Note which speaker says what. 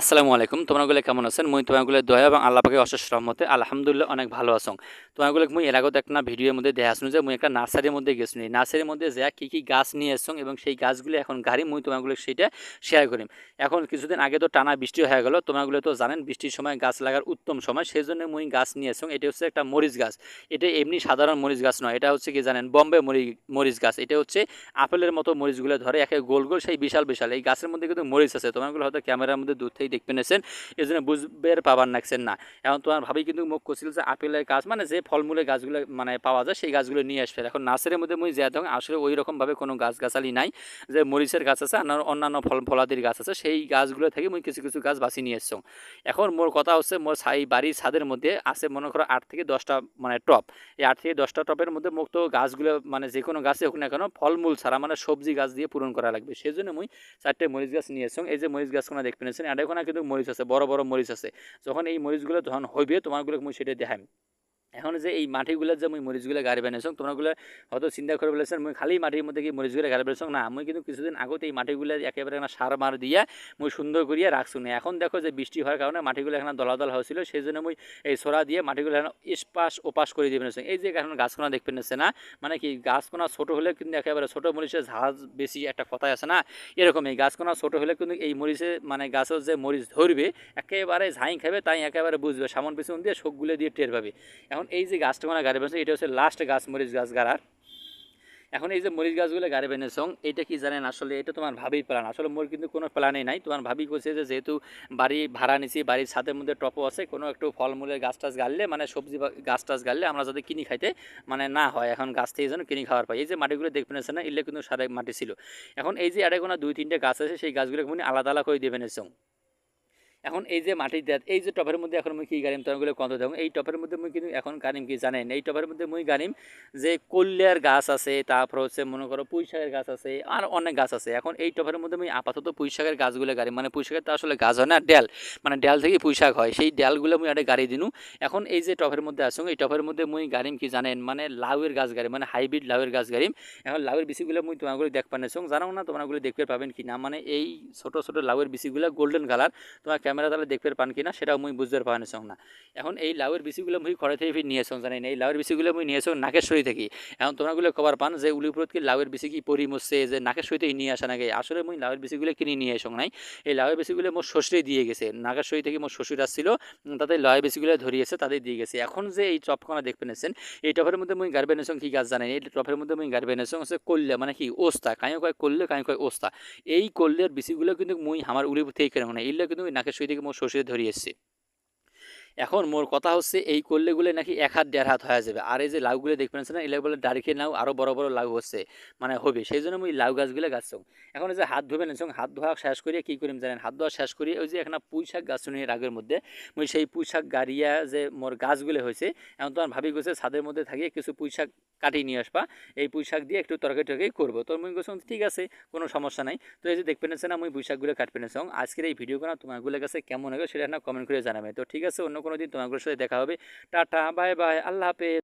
Speaker 1: আসসালামু আলাইকুম। তোমারগুলো কেমন আছেন? মুই তোমাগুলো দয়া এবং আল্লাহ পাকে অশেষ রহমতে আলহামদুলিল্লাহ অনেক ভালো আছো। তোমারগুলো মুই এর আগত একটা ভিডিওর মধ্যে দেখা শুনি যে, মুই একটা নার্সারির মধ্যে গেছি নার্সারির মধ্যে যা কী কী গাছ নিয়ে এসছং এবং সেই গাছগুলো এখন গাড়ি, মুই তোমারগুলো সেইটা শেয়ার করিম। এখন কিছুদিন আগে তো টানা বৃষ্টি হয়ে গেল তোমারগুলো তো জানেন, বৃষ্টির সময় গাছ লাগার উত্তম সময় সেই জন্য মুই গাছ নিয়ে এসছং। এটা হচ্ছে একটা মরিচ গাছ। এটা এমনি সাধারণ মরিচ গাছ নয়, এটা হচ্ছে কি জানেন, বম্বে মরি, মরিচ গাছ। এটা হচ্ছে আপেলের মতো মরিচগুলো ধরে, একে গোল গোল, সেই বিশাল বিশাল। এই গাছের মধ্যে কিন্তু মরিচ আছে। তোমারগুলো হয়তো ক্যামেরার মধ্যে দূর থেকেই দেখতে পেয়েছেন এই জন্য বুঝবের পাবার নাকছেন না। এখন তোমার ভাবি কিন্তু মুখ করছিল যে, আপেলের গাছ মানে যে ফলমূলের গাছগুলো মানে পাওয়া যায়, সেই গাছগুলো নিয়ে আসবে। এখন নার্সারির মধ্যে মুই যা তখন আসলে ওই রকমভাবে কোনো গাছ গাছালি নাই, যে মরিচের গাছ আছে আর অন্যান্য ফল, ফলাদির গাছ আছে, সেই গাছগুলো থেকে মুই কিছু কিছু গাছ বাছি নিয়ে এসছো। এখন মোর কথা হচ্ছে, মোর ছাই বাড়ির ছাদের মধ্যে আছে মনে করো আট থেকে দশটা মানে টপ। এই আট থেকে দশটা টপের মধ্যে মুক্ত গাছগুলো মানে যে কোনো গাছে হোক না কেন, ফলমূল ছাড়া মানে সবজি গাছ দিয়ে পূরণ করা লাগবে। সেই জন্য মুই চারটে মরিচ গাছ নিয়ে এসছো। এই যে মরিচ গাছগুলো দেখতে পেয়েছেন এটা ওখানে কিন্তু মরিচ আছে, বড় বড় মরিচ আছে। যখন এই মরিচগুলো যখন হইবে তোমারগুলো মুই সেটা দেখাম এখন যে এই মাটিগুলো যে মুই মরিচগুলো গাড়ি বানাইছো তোমারগুলো হয়তো চিন্তা করে বলেছেন, মুই খালি মাটির মধ্যে কি মরিচগুলো গাড়ি বানাইছো না, মুই কিন্তু কিছুদিন আগতে এই মাটিগুলো একেবারে সার মার দিয়ে মুই সুন্দর করিয়া রাখছো না এখন দেখো যে বৃষ্টি হওয়ার কারণে মাটিগুলো এখানে দলাদল হয়েছিল সেই জন্য মুই এই সোরা দিয়ে মাটিগুলো এখন ইস্পাস ওপাস করে দিয়ে বানাইছো এই যে এখন গাছকোনা দেখতে পেয়েছে না মানে কি গাছকোনা ছোট হলে কিন্তু একেবারে ছোট মরিচের ঝাঁজ বেশি একটা কথাই আছে না? এরকম এই গাছকোনা ছোট হলে কিন্তু এই মরিচে মানে গাছের যে মরিচ ধরবে, একেবারে ঝাঁই খাবে, তাই একেবারে বুঝবে, সামন পিছন দিয়ে শোকগুলো দিয়ে টের পাবে। এখন এই যে গাছটা মানে গাড়ি বেঁচে এটা হচ্ছে লাস্ট গাছ, মরিচ গাছ গাড়ার। এখন এই যে মরিচ গাছগুলো গাড়ি বেনেছং এটা কি জানেন আসলে, এটা তোমার ভাবেই প্ল্যান আসলে মোর কিন্তু কোনো প্ল্যানই নাই। তোমার ভাবি করছে যে যেহেতু বাড়ি ভাড়া নিছি, বাড়ির ছাদের মধ্যে টপও আছে, কোনো একটু ফলমূলের গাছ টাছ গাড়লে মানে সবজি গাছ টাছ গাড়লে আমরা যাতে কিনি খাইতে মানে না হয়, এখন গাছ থেকে যেন কিনি খাওয়ার পাই। এই যে মাটিগুলো দেখবেন না এলে কিন্তু সারা মাটি ছিল। এখন এই যে আরে কোনো দুই তিনটে গাছ আছে, সেই গাছগুলো আলাদা আলাদা করে দেবেন এখন এই যে মাটির দেয়াত এই যে টপের মধ্যে এখন মুই কি গাড়িম তরগুলো কত দেব এই টপের মধ্যে মুই কিন্তু এখন গাড়িম কি জানেন? এই টপের মধ্যে মুই গাড়িম যে কল্যার গাছ আছে, তারপর হচ্ছে মনে করো পুঁই শাকের গাছ আছে, আর অনেক গাছ আছে। এখন এই টপের মধ্যে মুই আপাতত পুঁই শাকের গাছগুলো গাড়ি মানে পুঁই শাকের তো আসলে গাছ হয় না, ডেল। মানে ডেল থেকে পুঁই শাক হয়। সেই ডেলগুলো মুই একটা গাড়ি দিনু। এখন এই যে টপের মধ্যে আসুন এই টপের মধ্যে মুই গাড়িম কি জানেন? মানে লাউয়ের গাছ গাড়ি মানে হাইব্রিড লাউয়ের গাছ গাড়িম। এখন লাউয়ের বিচিগুলো মুই তোমাগুলো দেখ পানে জানাও না তোমরাগুলো দেখতে পাবেন কি না? মানে এই ছোট ছোট লাউয়ের বিচিগুলো গোল্ডেন কালার তোমার ক্যামেরা তাহলে দেখতে পান কিনা, সেটাও মুই বুঝতে পারি না এখন এই লাউয়ের বিচিগুলো মুই ঘরে থেকে ফির নিয়েছ জানি না এই লাউয়ের বিচিগুলো মুই নিয়েছ নাকেশ্বরী থেকে। এখন তোমরাগুলো কবার পান যে উলিপুরত কি লাউয়ের বিচি কি পরি মরছে, যে নাকের নাকেশ্বরী থেকে নিয়ে আসা নাকি? আসলে মুই লাউয়ের বিচিগুলো কিনে নিয়ে এসো নাই। এই লাউয়ের বিচিগুলো মোর শ্বশুরে দিয়ে গেছে। নাকের নাকেশ্বরী থেকে মোর শ্বশুর আসছিল তাদের লাউয়ের বিচিগুলো ধরিয়েছে তাদের দিয়ে গেছে। এখন যে এই চপখানা দেখবেন এসেন এই টপের মধ্যে মুই গার্বেন কি গাছ জানেন? এই টপের মধ্যে মুই গার্বেন হচ্ছে কল্যা মানে কি ওস্তা কাঁয়ো কয় করলে কাঁয়ো কয় ওস্তা। এই কল্যের বিচিগুলো কিন্তু মুই আমার উলিপুর থেকে কেন না এইগুলো কিন্তু নাকেশ্বরী থেকে মোর শ্বশুরে ধরিয়ে এসছে। এখন মোর কথা হচ্ছে, এই করলেগুলো নাকি এক হাত, দেড় হাত হয়ে যাবে। আর এই যে লাউগুলো দেখবেন না, এগুলো বলে ডারিকে নাও আরও বড় বড় লাউ হচ্ছে মানে হবে। সেই জন্য আমি লাউ গাছগুলো গাছছ এখন যে হাত ধুবেন হাত ধোয়া শেষ করিয়ে কী করিম জানেন? হাত ধোয়া শেষ করিয়ে ওই যে একটা পুঁই শাক গাছ নিয়ে রাগের মধ্যে, মুই সেই পুঁই শাক গাড়িয়া যে মোর গাছগুলো হয়েছে এখন তো ভাবি গেছে ছাদের মধ্যে থাকিয়ে কিছু পুঁই শাক কাটিয়ে নিয়ে আসবা। এই পুঁই শাক দিয়ে একটু তরকারি টরকারি করব। তো মুই গেছিলাম ঠিক আছে, কোনো সমস্যা নাই। তো এই যে দেখবেন না, মুই পুঁই শাকগুলো কাটবেন আজকের এই ভিডিও করা তোমাগুলোর কাছে কেমন হবে সেটা না কমেন্ট করে জানাবে। তো ঠিক আছে, অন্য কোনো দিন তোমাগুলোর সাথে দেখা হবে। টাটা, বাই বাই, আল্লাহ হাফেজ।